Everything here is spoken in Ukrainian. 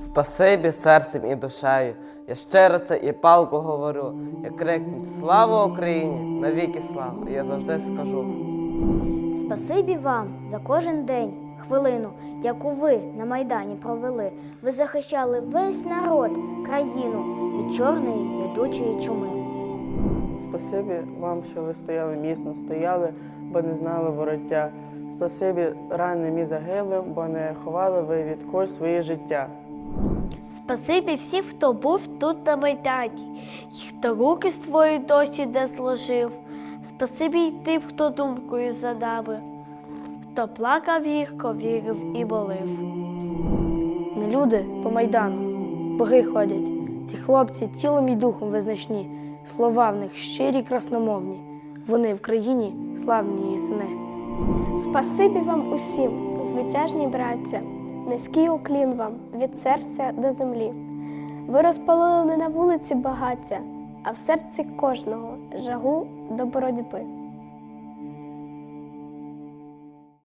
Спасибі серцем і душею. Я щиро це і палко говорю. Я крикну Слава Україні! Навіки слава! Я завжди скажу. Спасибі вам за кожен день, хвилину, яку ви на Майдані провели. Ви захищали весь народ, країну від чорної ядучої чуми. Спасибі вам, що ви стояли міцно, стояли, бо не знали вороття. Спасибі ранним і загиблим, бо не ховали ви від куль своє життя. Спасибі всім, хто був тут на Майдані, і хто руки свої досі не зложив. Спасибі й тим, хто думкою за нами, хто плакав гірко, вірив і молив. Не люди по майдану, боги ходять. Ці хлопці тілом і духом визначні, слова в них щирі, красномовні. Вони в країні славні її сини. Спасибі вам усім, звитяжні браття, низький уклін вам від серця до землі. Ви розпалили не на вулиці багаття, а в серці кожного жагу до боротьби.